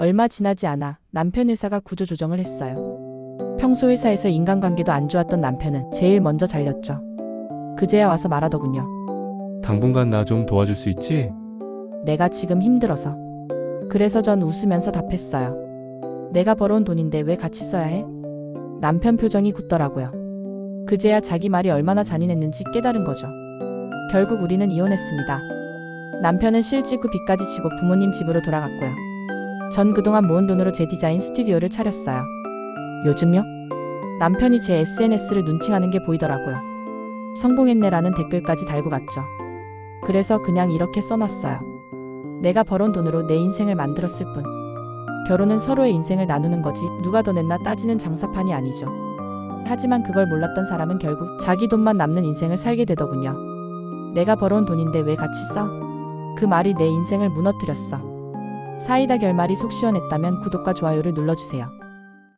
얼마 지나지 않아 남편 회사가 구조조정을 했어요. 평소 회사에서 인간관계도 안 좋았던 남편은 제일 먼저 잘렸죠. 그제야 와서 말하더군요. 당분간 나 좀 도와줄 수 있지? 내가 지금 힘들어서. 그래서 전 웃으면서 답했어요. 내가 벌어온 돈인데 왜 같이 써야 해? 남편 표정이 굳더라고요. 그제야 자기 말이 얼마나 잔인했는지 깨달은 거죠. 결국 우리는 이혼했습니다. 남편은 실직 후 빚까지 지고 부모님 집으로 돌아갔고요. 전 그동안 모은 돈으로 제 디자인 스튜디오를 차렸어요. 요즘요? 남편이 제 SNS를 눈팅하는 게 보이더라고요. 성공했네라는 댓글까지 달고 갔죠. 그래서 그냥 이렇게 써놨어요. 내가 벌어온 돈으로 내 인생을 만들었을 뿐. 결혼은 서로의 인생을 나누는 거지 누가 더 냈나 따지는 장사판이 아니죠. 하지만 그걸 몰랐던 사람은 결국 자기 돈만 남는 인생을 살게 되더군요. 내가 벌어온 돈인데 왜 같이 써? 그 말이 내 인생을 무너뜨렸어. 사이다 결말이 속 시원했다면 구독과 좋아요를 눌러주세요.